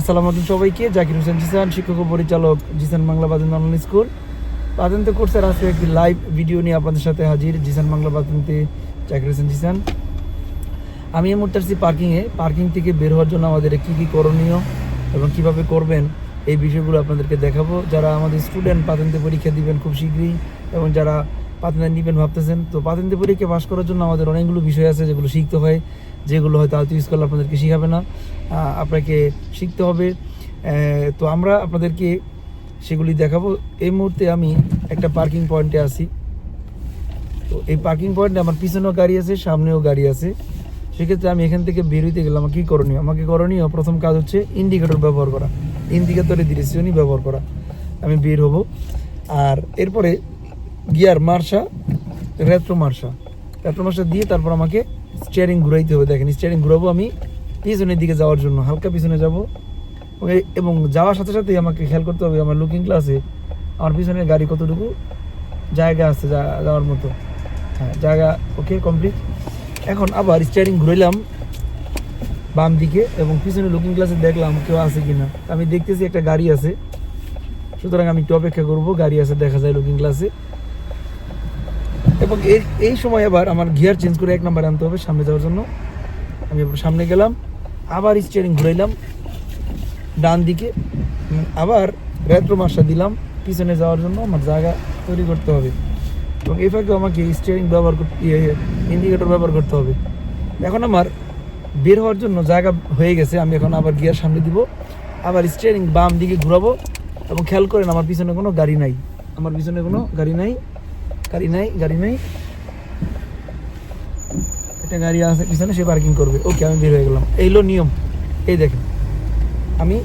আসসালামু আলাইকুম সবাইকে। জাকির হোসেন জিসান, শিক্ষক ও পরিচালক জিসান বাংলা বাদন অনলাইন স্কুল। বাদন্ত কোর্সের আজকে একটি লাইভ ভিডিও নিয়ে আপনাদের সাথে হাজির জিসান বাংলা বাদন্তে জাকির হোসেন জিসান। আমি এই মুহূর্তে আসছি পার্কিংয়ে পার্কিং থেকে বের হওয়ার জন্য আমাদের কী কী করণীয় এবং কীভাবে করবেন এই বিষয়গুলো আপনাদেরকে দেখাবো। যারা আমাদের স্টুডেন্ট পাতেন্তে পরীক্ষা দিবেন খুব শীঘ্রই এবং যারা পাতেন্তে নিবেন ভাবতেছেন। তো পাতেন্তে পরীক্ষা পাশ করার জন্য আমাদের অনেকগুলো বিষয় আছে যেগুলো শিখতে হয়, যেগুলো হয়তো আলতু স্কুল আপনাদেরকে শিখাবে না। আপনাকে শিখতে হবে। তো আমরা আপনাদেরকে সেগুলি দেখাবো। এই মুহূর্তে আমি একটা পার্কিং পয়েন্টে আছি। তো এই পার্কিং পয়েন্টে আমার পিছনেও গাড়ি আছে, সামনেও গাড়ি আছে। সেক্ষেত্রে আমি এখান থেকে বেরোতে গেলাম, আমার কী করণীয়? আমাকে করণীয়, প্রথম কাজ হচ্ছে ইন্ডিকেটর ব্যবহার করা। ইন্ডিকেটরের ডিরেকশনই ব্যবহার করা। আমি বের হব। আর এরপরে গিয়ার মার্শা রেট্রো মার্শা। রেট্রো মার্শা দিয়ে তারপর আমাকে স্টিয়ারিং ঘুরাইতে হবে। দেখেন স্টিয়ারিং ঘুরাবো আমি পিছনের দিকে যাওয়ার জন্য, হালকা পিছনে যাব। এবং যাওয়ার সাথে সাথেই আমাকে খেয়াল করতে হবে, আমার লুকিং ক্লাসে আমার পিছনের গাড়ি কতটুকু জায়গা আছে যাওয়ার মতো। হ্যাঁ জায়গা ওকে কমপ্লিট এখন আবার স্টিয়ারিং ঘুরাইলাম বাম দিকে এবং পিছনে লুকিং গ্লাসে দেখলাম কেউ আছে কি না আমি দেখতেছি একটা গাড়ি আছে, সুতরাং আমি একটু অপেক্ষা করব, গাড়ি আছে, দেখা যায় লুকিং গ্লাসে এবং এই এই সময় আবার আমার গিয়ার চেঞ্জ করে এক নাম্বার আনতে হবে সামনে যাওয়ার জন্য। আমি সামনে গেলাম, আবার স্টিয়ারিং ঘুরাইলাম, ডান দিকে আবার রেট্রো মার্শা দিলাম, পিছনে যাওয়ার জন্য আমার জায়গা তৈরি করতে হবে। এবং এই ফাঁকে আমাকে স্টিয়ারিং ব্যবহার করতে ইন্ডিকেটর ব্যবহার করতে হবে। এখন আমার বের হওয়ার জন্য জায়গা হয়ে গেছে, আমি এখন আবার গিয়ার সামনে দিব, আবার স্টিয়ারিং বাম দিকে ঘুরাবো। এবং খেয়াল করেন, আমার পিছনে কোনো গাড়ি নাই। আমার পিছনে কোনো গাড়ি নাই। গাড়ি নাই গাড়ি নাই। একটা গাড়ি আছে, পিছনে সে পার্কিং করবে। ওকে আমি বের হয়ে গেলাম। এই হলো নিয়ম। এই দেখেন, আমি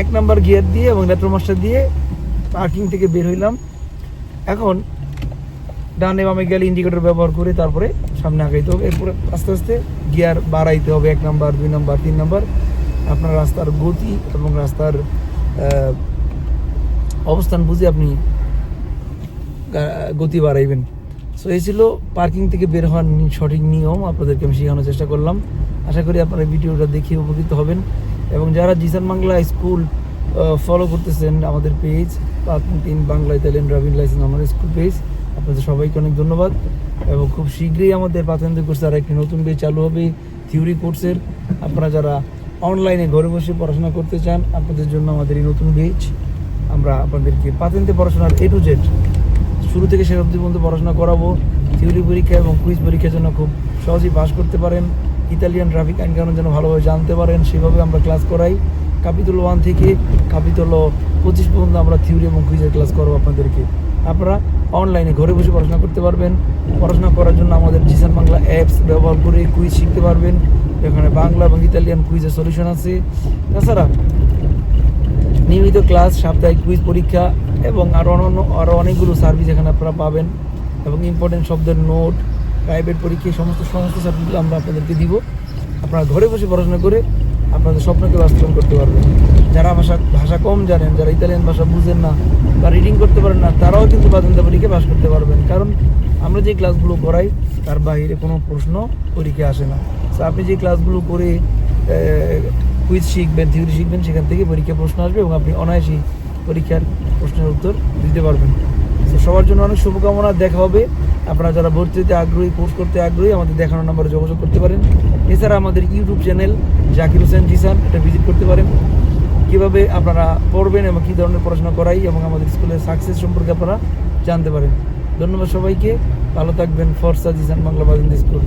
এক নাম্বার গিয়ার দিয়ে এবং রেট্রো মাস্টার দিয়ে পার্কিং থেকে বের হইলাম। এখন ডানে বামে গেলে ইন্ডিকেটর ব্যবহার করে তারপরে সামনে আগাইতে হবে। এরপরে আস্তে আস্তে গিয়ার বাড়াইতে হবে, এক নাম্বার, দুই নাম্বার, তিন নাম্বার। আপনার রাস্তার গতি এবং রাস্তার অবস্থান বুঝে আপনি গতি বাড়াইবেন। সো এই ছিল পার্কিং থেকে বের হওয়ার সঠিক নিয়ম, আপনাদেরকে আমি শেখানোর চেষ্টা করলাম। আশা করি আপনারা ভিডিওটা দেখে উপকৃত হবেন। এবং যারা জিসান বাংলা স্কুল ফলো করতেছেন আমাদের পেজ তিন বাংলা, ইতালিয়ান ড্রাইভিং লাইসেন্স আমাদের স্কুল পেজ আপনাদের সবাইকে অনেক ধন্যবাদ। এবং খুব শীঘ্রই আমাদের পাতেন্দ্র কোর্সে আর একটি নতুন পেজ চালু হবে থিওরি কোর্সের আপনারা যারা অনলাইনে ঘরে বসে পড়াশোনা করতে চান, আপনাদের জন্য আমাদের এই নতুন পেজ আমরা আপনাদেরকে পাতেন্তে পড়াশোনার এ টু জেড শুরু থেকে শেষ অবধি পর্যন্ত পড়াশোনা করাবো। থিওরি পরীক্ষা এবং কুইজ পরীক্ষার জন্য খুব সহজেই পাস করতে পারেন। ইতালিয়ান ট্রাফিক আইন কানুন যেন ভালোভাবে জানতে পারেন, সেভাবে আমরা ক্লাস করাই। কাপিতল ওয়ান থেকে কাপিতল পঁচিশ পর্যন্ত আমরা থিওরি এবং কুইজের ক্লাস করব আপনাদেরকে। আপনারা অনলাইনে ঘরে বসে পড়াশোনা করতে পারবেন। পড়াশোনা করার জন্য আমাদের জিসান বাংলা অ্যাপস ব্যবহার করে কুইজ শিখতে পারবেন। এখানে বাংলা এবং ইতালিয়ান কুইজের সলিউশন আছে। তাছাড়া নিয়মিত ক্লাস সাপ্তাহিক কুইজ পরীক্ষা এবং আরও অন্য আরও অনেকগুলো সার্ভিস এখানে আপনারা পাবেন। এবং ইম্পর্টেন্ট শব্দের নোট প্রাইভেট পরীক্ষা সমস্ত সমস্ত সার্ভিসগুলো আমরা আপনাদেরকে দিব। আপনারা ঘরে বসে পড়াশোনা করে আপনাদের স্বপ্নকে বাস্তবায়ন করতে পারবেন। যারা ভাষা ভাষা কম জানেন, যারা ইতালিয়ান ভাষা বুঝেন না বা রিডিং করতে পারেন না, তারাও কিন্তু বাদন্ত পরীক্ষা পাস করতে পারবেন। কারণ আমরা যে ক্লাসগুলো করাই তার বাইরে কোনো প্রশ্ন পরীক্ষা আসে না। তো আপনি যে ক্লাসগুলো করে কুইজ শিখবেন থিওরি শিখবেন, সেখান থেকে পরীক্ষা প্রশ্ন আসবে এবং আপনি অনায়াসেই পরীক্ষার প্রশ্নের উত্তর দিতে পারবেন। তো সবার জন্য অনেক শুভকামনা, দেখা হবে। আপনারা যারা ভর্তি হতে আগ্রহী, কোর্স করতে আগ্রহী, আমাদের দেখানো নম্বরে যোগাযোগ করতে পারেন। এছাড়া আমাদের ইউটিউব চ্যানেল জাকির হোসেন জিসান এটা ভিজিট করতে পারেন। কীভাবে আপনারা পড়বেন এবং কী ধরনের পড়াশোনা করাই এবং আমাদের স্কুলের সাকসেস সম্পর্কে আপনারা জানতে পারেন। ধন্যবাদ সবাইকে। ভালো থাকবেন। ফরসা জিসান বাংলা বাজিন্দ স্কুল।